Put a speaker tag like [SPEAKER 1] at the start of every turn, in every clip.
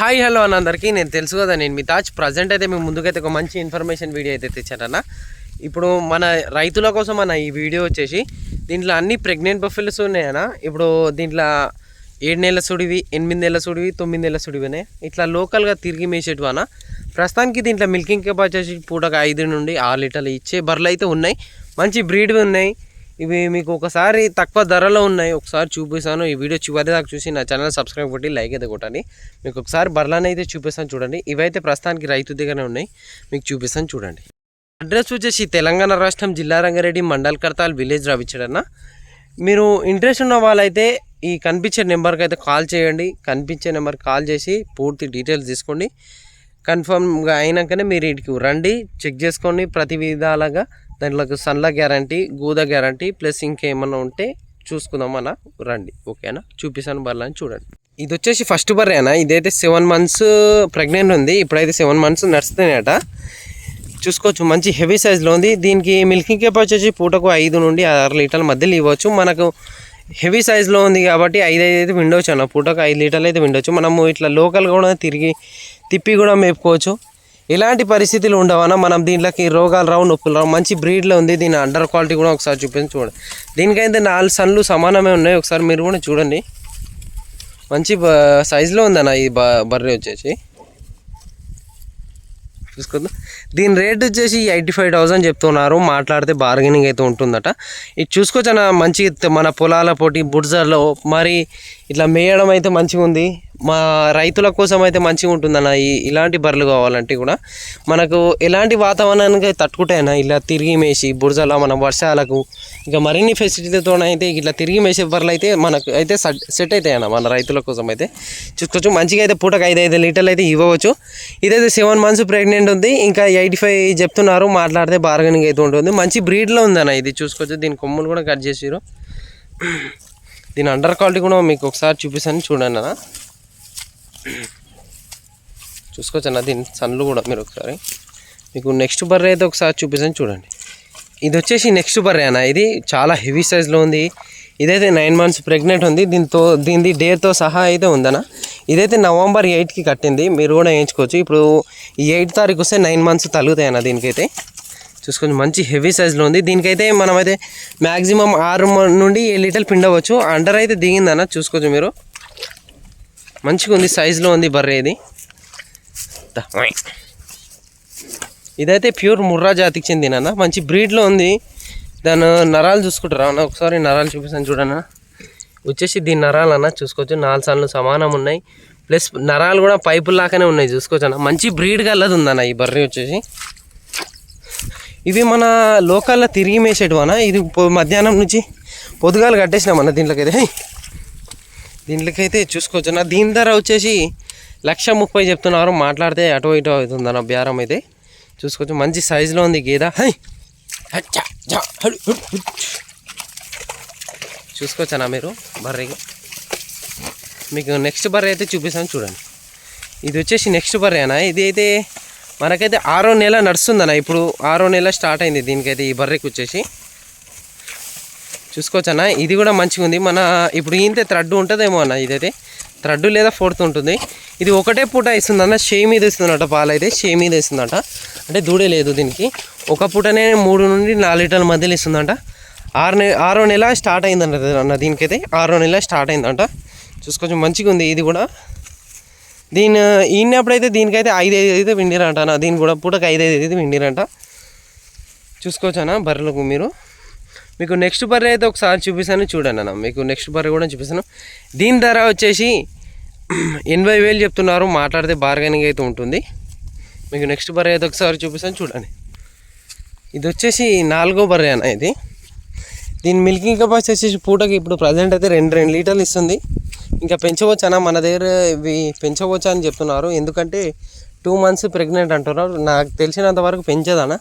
[SPEAKER 1] Hi hello అన్న అందరికీ. నేను తెలుసు కదా నేను మీ తాజ్. ప్రజెంట్ అయితే మేము ముందుకైతే ఒక మంచి ఇన్ఫర్మేషన్ వీడియో అయితే తెచ్చానన్న. ఇప్పుడు మన రైతుల కోసం మన ఈ వీడియో వచ్చేసి దీంట్లో అన్ని ప్రెగ్నెంట్ బఫెల్స్ ఉన్నాయన్న ఇప్పుడు దీంట్లో ఏడు నెలల సుడివి ఎనిమిది నెలల సుడివి తొమ్మిది నెలల సుడివినే ఇట్లా లోకల్గా తిరిగి మేసేటివి అన్న. ప్రస్తుతానికి దీంట్లో మిల్కింగ్ కెపాసిటీ పూటకు ఐదు నుండి ఆరు లీటర్లు ఇచ్చే బర్రెలు అయితే ఉన్నాయి. మంచి బ్రీడ్వి ఉన్నాయి. ఇవి మీకు ఒకసారి తక్కువ ధరలో ఉన్నాయి. ఒకసారి చూపిస్తాను. ఈ వీడియో చివరి దాకా చూసి నా ఛానల్ సబ్స్క్రైబ్ కొట్టి లైక్ అయితే కొట్టండి. మీకు ఒకసారి బర్లాని అయితే చూపిస్తాను చూడండి. ఇవైతే ప్రస్తుతానికి రైతు దగ్గరనే ఉన్నాయి. మీకు చూపిస్తాను చూడండి. అడ్రస్ వచ్చేసి తెలంగాణ రాష్ట్రం జిల్లా రంగారెడ్డి మండల్ కర్తాల్ విలేజ్ రవిచడన్న మీరు ఇంట్రెస్ట్ ఉన్న వాళ్ళైతే ఈ కనిపించే నెంబర్కి అయితే కాల్ చేయండి. కనిపించే నెంబర్కి కాల్ చేసి పూర్తి డీటెయిల్స్ తీసుకోండి. కన్ఫర్మ్గా అయినాకనే మీరు ఇంటికి రండి. చెక్ చేసుకోండి. ప్రతి విధాలుగా దాంట్లో సన్ల గ్యారంటీ గూద గ్యారంటీ ప్లస్ ఇంకేమన్నా ఉంటే చూసుకుందాం అన్న. రండి ఓకేనా? చూపిస్తాను బర్లని చూడండి. ఇది వచ్చేసి ఫస్ట్ బర్రే అన్న. ఇదైతే సెవెన్ మంత్స్ ప్రెగ్నెంట్ ఉంది. ఇప్పుడైతే సెవెన్ మంత్స్ నడుస్తున్నాయట. చూసుకోవచ్చు మంచి హెవీ సైజ్లో ఉంది. దీనికి మిల్కింగ్ కేప్ వచ్చేసి పూటకు ఐదు నుండి ఆరు లీటర్ల మధ్యలో ఇవ్వచ్చు. మనకు హెవీ సైజులో ఉంది కాబట్టి ఐదు ఐదు అయితే విండవచ్చు అన్న. పూటకు ఐదు లీటర్లు అయితే విండవచ్చు మనము ఇట్లా లోకల్ కూడా తిరిగి తిప్పి కూడా మేపుకోవచ్చు. ఎలాంటి పరిస్థితులు ఉండవన? మనం దీంట్లోకి రోగాలు రావు నొప్పులు రావు. మంచి బ్రీడ్లో ఉంది. దీని అండర్ క్వాలిటీ కూడా ఒకసారి చూపించి చూడండి. దీనికైతే నాలుగు సన్లు సమానమే ఉన్నాయి. ఒకసారి మీరు కూడా చూడండి. మంచి సైజులో ఉందన్న ఈ బ బర్రె వచ్చేసి. చూసుకుందాం. దీని రేట్ వచ్చేసి ఎయిటీ ఫైవ్ థౌసండ్ చెప్తున్నారు. మాట్లాడితే బార్గెనింగ్ అయితే ఉంటుందట. ఇది చూసుకోవచ్చు అన్న మంచి మన పొలాల పోటీ బుడ్జర్లో. మరి ఇట్లా మేయడం అయితే మంచిగా ఉంది మా రైతుల కోసం అయితే మంచిగా ఉంటుందన్న. ఈ ఇలాంటి బర్రెలు కావాలంటే కూడా మనకు ఎలాంటి వాతావరణానికి అయితే తట్టుకుంటాయన్న. ఇలా తిరిగి మేసి బుర్జలో మన వర్షాలకు ఇంకా మరిన్ని ఫెసిలిటీతో అయితే ఇట్లా తిరిగి మేసే బర్రెలు అయితే మనకు అయితే సెట్ అవుతాయి అన్న మన రైతుల కోసం అయితే. చూసుకోవచ్చు మంచిగా అయితే పూటకు ఐదు ఐదు లీటర్లు అయితే ఇవ్వవచ్చు. ఇదైతే సెవెన్ మంత్స్ ప్రెగ్నెంట్ ఉంది. ఇంకా ఎయిటీ ఫైవ్ చెప్తున్నారు మాట్లాడితే బార్గెనింగ్ అయితే ఉంటుంది. మంచి బ్రీడ్లో ఉందన్న ఇది. చూసుకోవచ్చు దీని కొమ్ములు కూడా కట్ చేసారు దీని అండర్ క్వాలిటీ కూడా మీకు ఒకసారి చూపిస్తాను చూడండి అన్న. చూసుకోవచ్చు అన్న దీని సన్లు కూడా మీరు ఒకసారి. మీకు నెక్స్ట్ బర్రె అయితే ఒకసారి చూపిస్తాను చూడండి. ఇది వచ్చేసి నెక్స్ట్ బర్రె అన్న ఇది చాలా హెవీ సైజ్లో ఉంది. ఇదైతే నైన్ మంత్స్ ప్రెగ్నెంట్ ఉంది. దీంతో దీనిది డేతో సహా అయితే ఉందన్న. ఇదైతే నవంబర్ ఎయిట్కి కట్టింది. మీరు కూడా వేయించుకోవచ్చు. ఇప్పుడు ఈ ఎయిట్ తారీఖు వస్తే నైన్ మంత్స్ తగ్గుతాయన్న దీనికైతే. చూసుకొని మంచి హెవీ సైజ్లో ఉంది. దీనికైతే మనమైతే మ్యాక్సిమం ఆరు నుండి ఏడు లీటర్లు పిండవచ్చు. అండర్ అయితే దిగిందన్న చూసుకోవచ్చు మీరు. మంచిగా ఉంది సైజులో ఉంది బర్రె ఇది. ఇదైతే ప్యూర్ ముర్రా జాతికి చెందిన మంచి బ్రీడ్లో ఉంది. దాని నరాలు చూసుకుంటారా అన్న? ఒకసారి నరాలు చూపిస్తాను చూడన్న. వచ్చేసి దీని నరాలు అన్న చూసుకోవచ్చు. నాలుగు సార్లు సమానం ఉన్నాయి. ప్లస్ నరాలు కూడా పైపుల లాగానే ఉన్నాయి చూసుకోవచ్చు అన్న. మంచి బ్రీడ్ గల్లది ఉందన్న ఈ బర్రె వచ్చేసి. ఇవి మన లోకల్లో తిరిగి మేసేటివనా ఇది మధ్యాహ్నం నుంచి పొద్దుగాలు కట్టేసినామన్న అయితే. దీంట్లోకైతే చూసుకోవచ్చు నా దీని ధర వచ్చేసి లక్ష ముప్పై చెప్తున్నారు. మాట్లాడితే అటు ఇటు అవుతుందన్న బేరం అయితే. చూసుకోవచ్చు మంచి సైజులో ఉంది గేదె హై! చూసుకోవచ్చనా మీరు బర్రెకి మీకు నెక్స్ట్ బర్రె అయితే చూపిస్తాను చూడండి. ఇది వచ్చేసి నెక్స్ట్ బర్రె అన్న. ఇది అయితే మనకైతే ఆరో నెల నడుస్తుందన్న. ఇప్పుడు ఆరో నెల స్టార్ట్ అయింది దీనికైతే ఈ బర్రెకి వచ్చేసి. చూసుకోవచ్చు అన్న ఇది కూడా మంచిగా ఉంది. మన ఇప్పుడు ఈంతే థ్రెడ్ ఉంటుందేమో అన్న ఇదైతే. థ్రెడ్ లేదా ఫోర్త్ ఉంటుంది. ఇది ఒకటే పూట ఇస్తుంది అన్న షే మీద ఇస్తుందట పాలు అయితే షే మీద ఇస్తుందట అంటే దూడే లేదు దీనికి. ఒక పూటనే మూడు నుండి నాలుగు లీటర్ల మధ్యలో ఇస్తుందంట ఆరు నె ఆరో నెల స్టార్ట్ అయిందంట అన్న దీనికైతే. ఆరో నెల స్టార్ట్ అయిందంట. చూసుకోవచ్చు మంచిగా ఉంది ఇది కూడా. దీని ఈనప్పుడైతే దీనికైతే ఐదు ఐదు అయితే విండిరంట అన్న దీని కూడా పూటకు ఐదు ఐదు అయితే చూసుకోవచ్చు అన్న బర్రెలకు మీరు? మీకు నెక్స్ట్ బర్రె అయితే ఒకసారి చూపిస్తాను చూడండి అన్న. మీకు నెక్స్ట్ బర్రె కూడా చూపిస్తాను. దీని ధర వచ్చేసి ఎనభై వేలు చెప్తున్నారు మాట్లాడితే బార్గెనింగ్ అయితే ఉంటుంది. మీకు నెక్స్ట్ బర్రె అయితే ఒకసారి చూపిస్తాను చూడండి. ఇది వచ్చేసి నాలుగో బర్రె అన్న ఇది. దీని మిల్కింగ్ కెపాసిటీ వచ్చేసి పూటకి ఇప్పుడు ప్రజెంట్ అయితే రెండు రెండు లీటర్లు ఇస్తుంది. ఇంకా పెంచవచ్చు అన్న మన దగ్గర ఇవి పెంచవచ్చు అని చెప్తున్నారు. ఎందుకంటే టూ మంత్స్ ప్రెగ్నెంట్ అంటున్నారు. నాకు తెలిసినంత వరకు పెంచదనా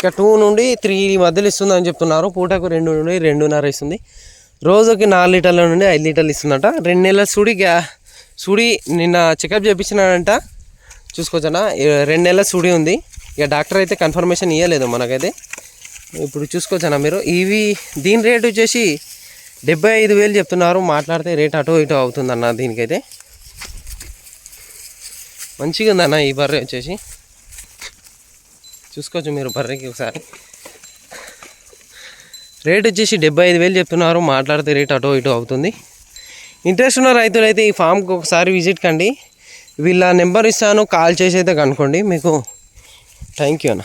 [SPEAKER 1] ఇక టూ నుండి త్రీ మధ్యలో ఇస్తుంది అని చెప్తున్నారు. పూటకు రెండు నుండి రెండున్నర ఇస్తుంది. రోజుకి నాలుగు లీటర్ల నుండి ఐదు లీటర్లు ఇస్తుందట. రెండు నెలల సుడి గ్యా సుడి నిన్న చెకప్ చేయించినాడంట చూసుకోవచ్చనా? రెండు నెలల సుడి ఉంది. ఇక డాక్టర్ అయితే కన్ఫర్మేషన్ ఇవ్వలేదు మనకైతే. ఇప్పుడు చూసుకోవచ్చనా మీరు? ఇవి దీని రేట్ వచ్చేసి డెబ్బై ఐదు వేలు చెప్తున్నారు. మాట్లాడితే రేట్ అటో ఇటు అవుతుందన్న దీనికైతే. మంచిగా ఉందన్న ఈ బర్రె వచ్చేసి. చూసుకోవచ్చు మీరు బర్రెకి ఒకసారి. రేట్ వచ్చేసి డెబ్బై ఐదు వేలు చెప్తున్నారు. మాట్లాడితే రేట్ అటో ఇటో అవుతుంది. ఇంట్రెస్ట్ ఉన్న రైతులైతే ఈ ఫామ్కి ఒకసారి విజిట్ కండి. వీళ్ళ నెంబర్ ఇస్తాను. కాల్ చేసి అయితే కనుక్కోండి. మీకు థ్యాంక్ యూ అన్న.